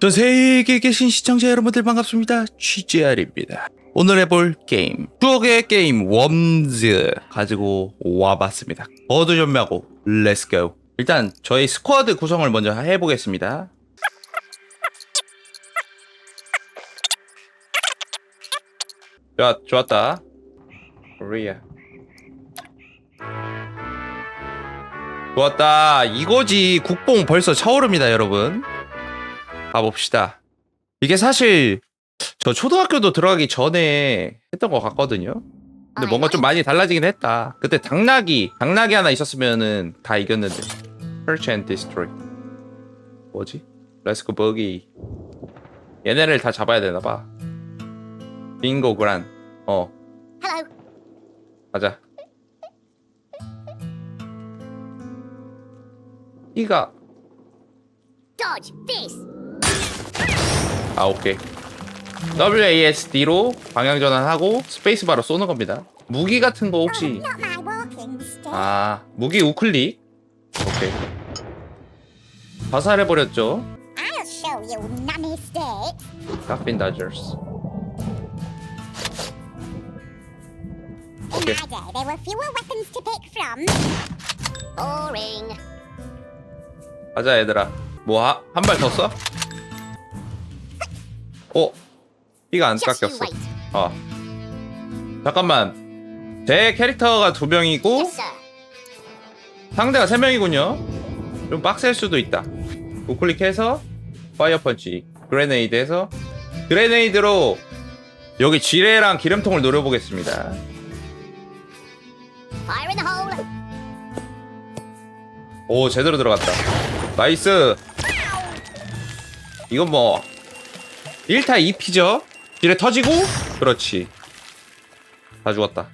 전 세계에 계신 시청자 여러분들 반갑습니다. GJR입니다. 오늘 해볼 게임 추억의 게임 웜즈 가지고 와봤습니다. 거두전매하고 렛츠고 일단 저희 스쿼드 구성을 먼저 해보겠습니다. 좋아, 좋았다. 코리아. 좋았다. 이거지. 국뽕 벌써 차오릅니다, 여러분. 가봅시다. 이게 사실 저 초등학교도 들어가기 전에 했던 것 같거든요. 근데 뭔가 좀 많이 달라지긴 했다. 그때 당나귀, 당나귀 하나 있었으면은 다 이겼는데. Search and Destroy. 뭐지? 레스코 버기. 얘네를 다 잡아야 되나 봐. 빙고 그란. 어, Hello. 가자. 이가 Dodge this. 아 오케이 WASD로 방향 전환하고 스페이스바로 쏘는 겁니다 무기 같은 거 혹시. 아 무기 우클릭 오케이 sticks. 카핀 다저스. 가자 얘들아 뭐 한 발 더 써? 어? 피가 안 깎였어. 아 잠깐만 제 캐릭터가 두 명이고. 상대가 3명이군요. 좀 빡셀 수도 있다. 우클릭해서 파이어 펀치, 그레네이드해서 그레네이드로 여기 지뢰랑 기름통을 노려보겠습니다. 오 제대로 들어갔다. 나이스. 이건 뭐 1타 2피죠? 지뢰 터지고 그렇지. 다 죽었다.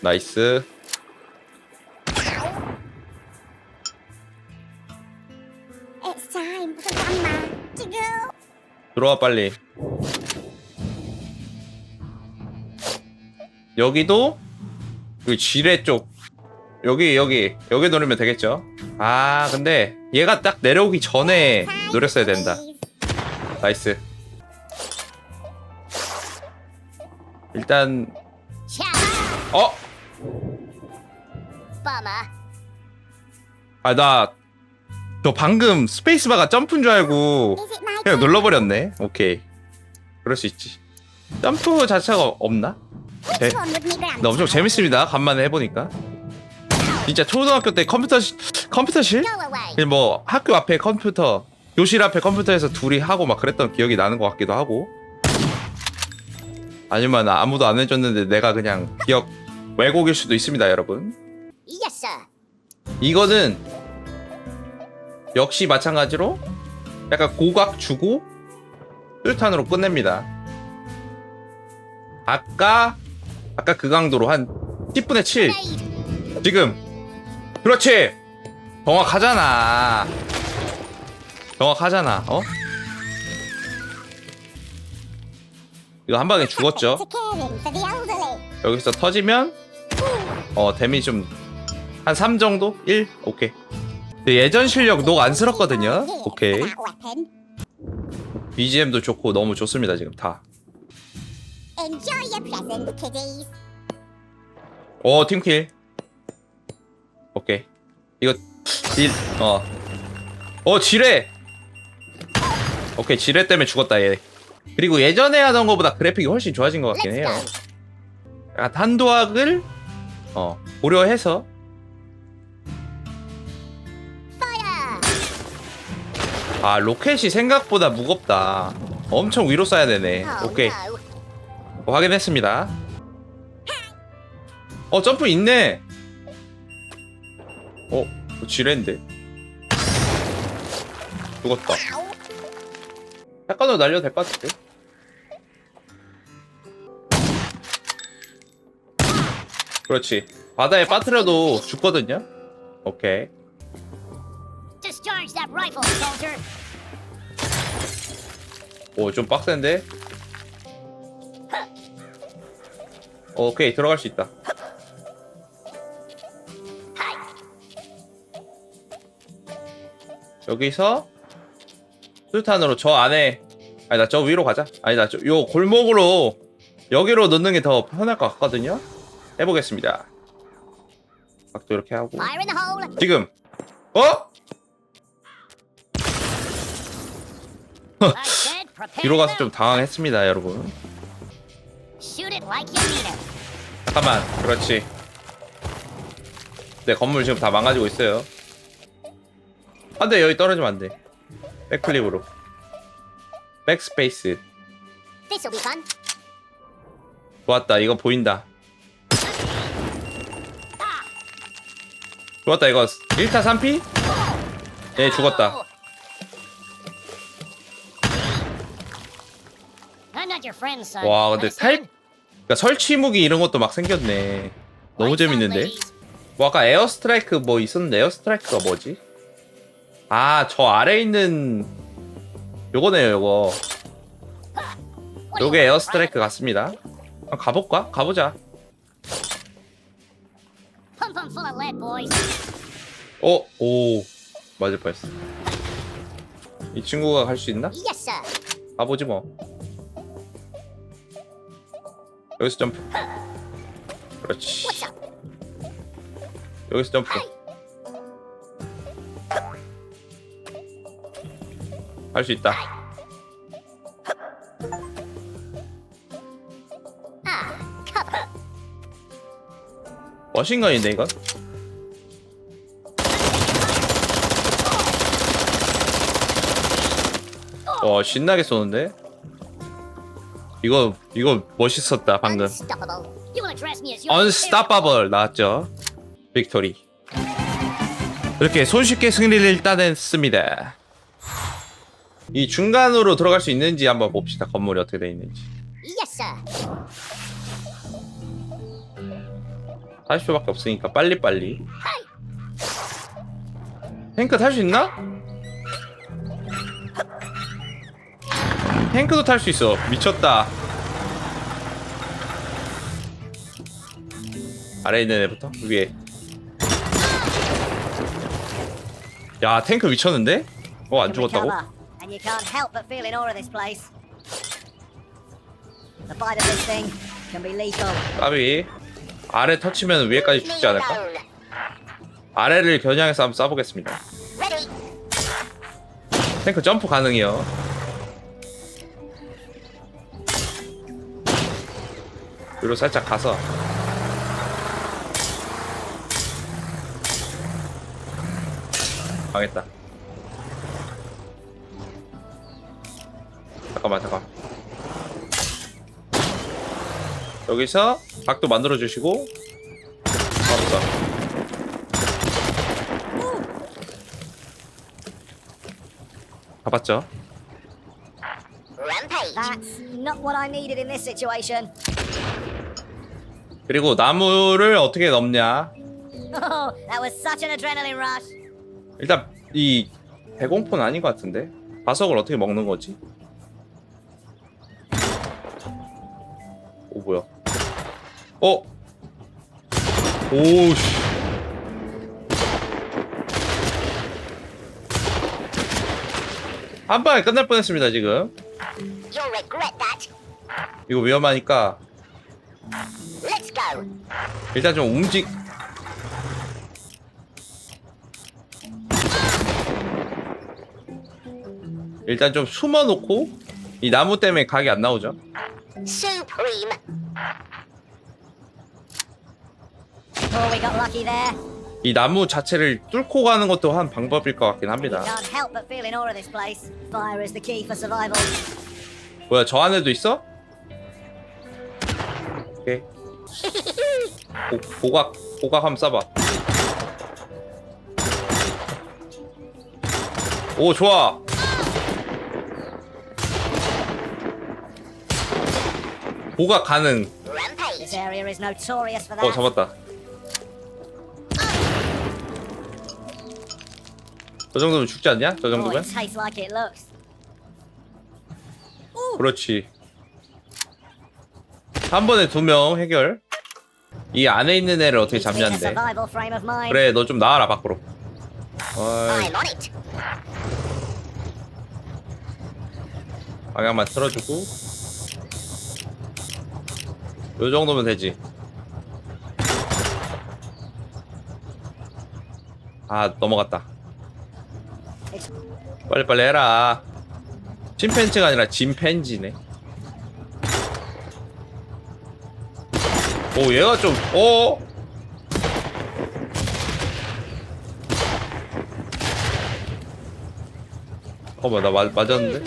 나이스. 들어와 빨리. 여기도 여기 지뢰 쪽 여기 여기 여기 노리면 되겠죠? 아 근데 얘가 딱 내려오기 전에 노렸어야 된다. 나이스. 일단. 어? 아나 저 방금 스페이스바가 점프인 줄 알고 그냥? 눌러버렸네. 오케이. 그럴 수 있지. 점프 자체가 없나? 제? 나 엄청 재밌습니다. 간만에 해보니까. 진짜 초등학교 때 컴퓨터 시, 컴퓨터실? 뭐 학교 앞에 컴퓨터, 교실 앞에 컴퓨터에서 둘이 하고 막 그랬던 기억이 나는 것 같기도 하고. 아니면 아무도 안 해줬는데 내가 그냥 기억 왜곡일 수도 있습니다, 여러분. Sir. 이거는 역시 마찬가지로 약간 고각 주고 뚫탄으로 끝냅니다. 아까 아까 그 강도로 한 10분의 7 Grenade. 지금 그렇지 정확하잖아 정확하잖아 어? 이거 한 방에 죽었죠. 여기서 터지면 어 데미 좀한 3 정도? 1 오케이. 예전 실력 녹 안쓰럽거든요? Here 오케이. BGM도 좋고 너무 좋습니다 지금 다. 오 팀킬. 오케이. 이거 딜 어. 어 지뢰 오케이 지뢰 때문에 죽었다 얘. 그리고 예전에 하던 거보다 그래픽이 훨씬 좋아진 것 같긴 해요. 약간 탄도학을 어 고려해서. 아 로켓이 생각보다 무겁다. 엄청 위로 쏴야 되네. Oh, 오케이. 어, 확인했습니다. 어 점프 있네. 어 지뢰인데. 죽었다. 약간으로 날려도 될 것 같은데? 그렇지. 바다에 빠뜨려도 죽거든요? 오케이. Discharge that rifle, soldier. 오 좀 빡센데? 오케이 들어갈 수 있다. 여기서 수류탄으로 저 안에 아니다 저 위로 가자. 아니다 저, 요 골목으로 여기로 넣는 게 더 편할 것 같거든요? 해보겠습니다. 각도 이렇게 하고. Fire in the hole. 지금. 어? I said prepare 뒤로 가서. 좀 당황했습니다 여러분. Shoot it like you mean it. 잠깐만 그렇지. 내 건물 지금 다 망가지고 있어요. 안돼 여기 떨어지면 안돼. 백클립으로 백스페이스. 좋았다 이거 보인다 좋았다 이거 1타 3피? 예 죽었다. 와 근데 탈? 그러니까 설치 무기 이런 것도 막 생겼네 너무 재밌는데. 뭐 아까 에어 스트라이크 뭐 있었는데 에어 스트라이크가 뭐지? 아 저 아래 있는 요거네요 요거 요게 에어 스트라이크 같습니다 한번 가볼까? 가보자. 어? 오 맞을 뻔했어 이 친구가 갈 수 있나? 가보지 뭐 여기서 점프 그렇지? 여기서 점프 할 수 있다 Ah. 머신건인데 이건? 와 신나게 쏘는데? 이거 이거 멋있었다 방금 Unstoppable 나왔죠 빅토리 이렇게 손쉽게 승리를 따냈습니다 이 중간으로 들어갈 수 있는지 한번 봅시다. 건물이 어떻게 돼 있는지. Sir. 40초밖에 없으니까 빨리빨리. 탱크 탈 수 있나? 탱크도 탈 수 있어. 미쳤다. 아래에 있는 애부터? 위에. 야 탱크 미쳤는데? 어 안 죽었다고? And you can't help but feel in awe of this place. The bite of this thing can be lethal. 까비 아래 터치면 위에까지 죽지 않을까? 아래를 겨냥해서 한번 쏴보겠습니다 Ready. 탱크 점프 가능해요. 위로 살짝 가서 망했다. 잠깐만 잠깐. 여기서 각도 만들어 주시고 없어. 가봤죠? Rampage. That's not what I needed in this situation. 그리고 나무를 어떻게 넘냐? Oh, that was such an adrenaline rush. 일단 이 대공포는 아닌 것 같은데 바석을 어떻게 먹는 거지? 뭐야? 어? 오씨. 한 방에 끝날 뻔했습니다 지금. 이거 위험하니까. 일단 좀 움직. 일단 좀 숨어 놓고 이 나무 때문에 각이 안 나오죠. Supreme. Oh, we got lucky there. 이 나무 자체를 뚫고 가는 것도 한 방법일 것 같긴 합니다. can't help but feel in awe of this place. Fire is the key for survival. 뭐야 저 안에도 있어? 오케이. 보, 보각 보각 한번 쏴봐. 오 좋아. 보각 가능. This Rampage. area is notorious for that. 어 잡았다. 저 정도면 죽지 않냐? 저 Oh, 정도면? 그렇지. 한 번에 두 명 해결. 이 안에 있는 애를 어떻게 잡냐인데. 그래, 너 좀 나와라 밖으로. 어이. 방향만 틀어주고 요 정도면 되지 아 넘어갔다 빨리빨리 해라 침팬지가 아니라 짐팬지네 오 얘가 좀 어? 잠깐만 나 맞, 맞았는데?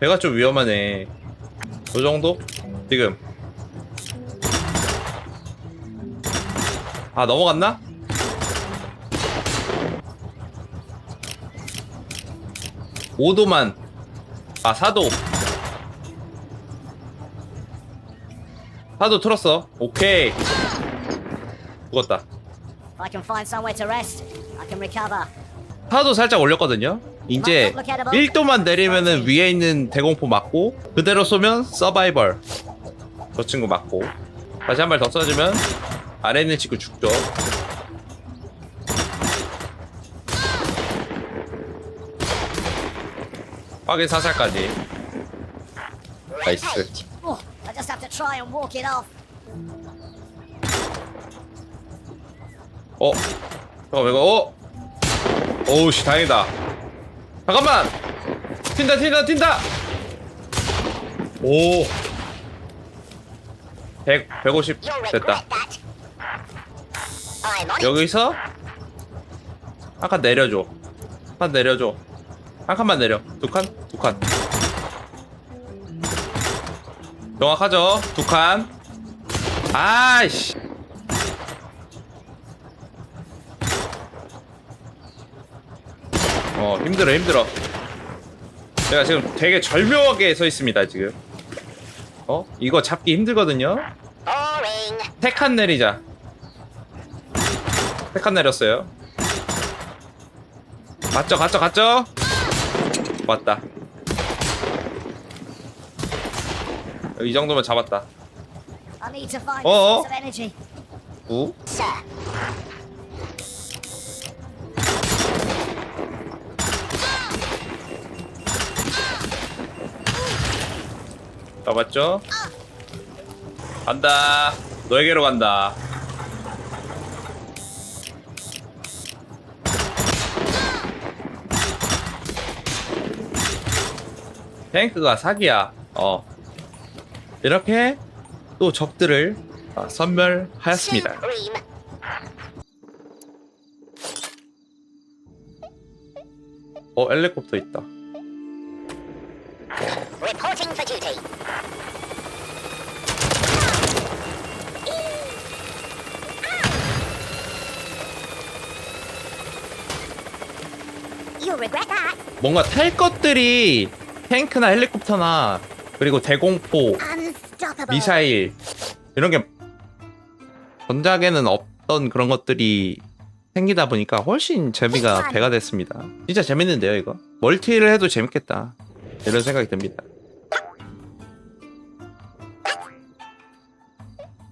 배가 좀 위험하네 요 정도? 지금 아 넘어갔나? 오도만 아 4도. 4도 틀었어. 오케이. 죽었다. If I can find somewhere to rest, I can recover. 4도 살짝 올렸거든요. 이제 1도만 내리면은 위에 있는 대공포 맞고 그대로 쏘면 서바이벌. 저 친구 맞고. 다시 한 발 더 쏴주면 아래 있는 친구 죽죠 확인 사살까지 나이스 Oh, I just have to try and walk it off. 어? 잠깐만 이거 어? 오우씨 다행이다 잠깐만 튄다 튄다 튄다 오 100, 150 You'll 됐다 regret that. I'm on it. 여기서 한 칸 내려줘 한 칸 내려줘 한 칸만 내려 두 칸? 두칸 정확하죠? 두 칸 아이씨 어 힘들어 힘들어 제가 지금 되게 절묘하게 서 있습니다 지금 어? 이거 잡기 힘들거든요. 세 칸 내리자. 세 칸 내렸어요. 갔죠, 갔죠, 갔죠? 왔다. 이 정도면 잡았다. I need to find Oh. a source of energy. 9. Sir. 잡았죠? 간다. 너에게로 간다. 탱크가 사기야. 어. 이렇게 또 적들을 아, 선멸하였습니다. 어, 헬리콥터 있다. 뭔가 탈 것들이 탱크나 헬리콥터나 그리고 대공포, Unstoppable. 미사일 이런 게 전작에는 없던 그런 것들이 생기다 보니까 훨씬 재미가 배가 됐습니다. 진짜 재밌는데요, 이거? 멀티를 해도 재밌겠다. 이런 생각이 듭니다.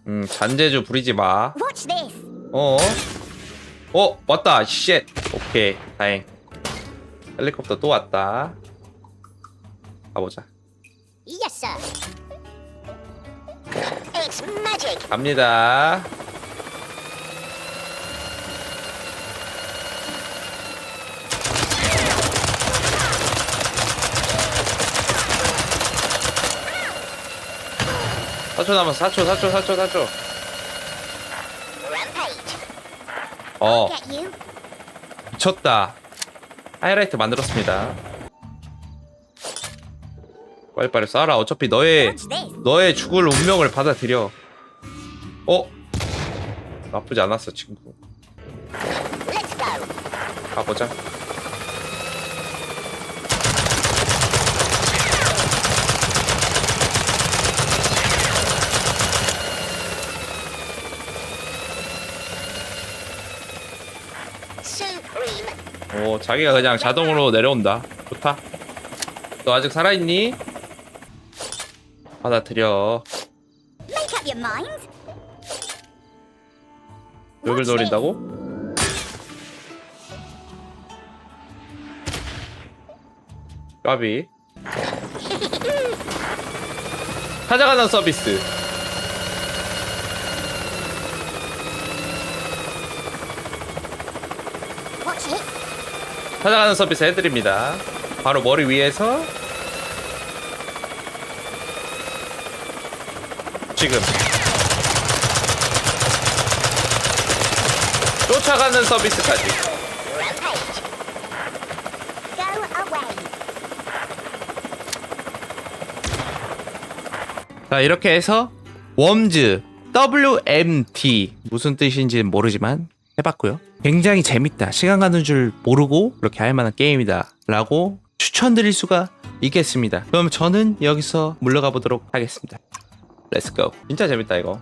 음, 잔재주 부리지 마. Watch this. 어? 어, 왔다. 쉣. 오케이. 다행. 헬리콥터 또 왔다. 가보자. Yes, sir. 갑니다. 사초 남았어. 4초, 4초, 4초, 4초. Rampage. 어. 미쳤다. 하이라이트 만들었습니다. 빨리빨리 쏴라. 어차피 너의. 너의 죽을 운명을 받아들여. 어? 나쁘지 않았어, 친구. 가보자. 오, 자기가 그냥 자동으로 내려온다. 좋다. 너 아직 살아있니? 받아들여. 여길 노린다고? 까비. 찾아가는 서비스. 찾아가는 서비스 해드립니다. 바로 머리 위에서 지금 쫓아가는 서비스까지. 자 이렇게 해서 웜즈 WMT 무슨 뜻인지 는 모르지만 해봤고요. 굉장히 재밌다. 시간 가는 줄 모르고 그렇게 할 만한 게임이다. 라고 추천드릴 수가 있겠습니다. 그럼 저는 여기서 물러가 보도록 하겠습니다. 렛츠고. 진짜 재밌다 이거.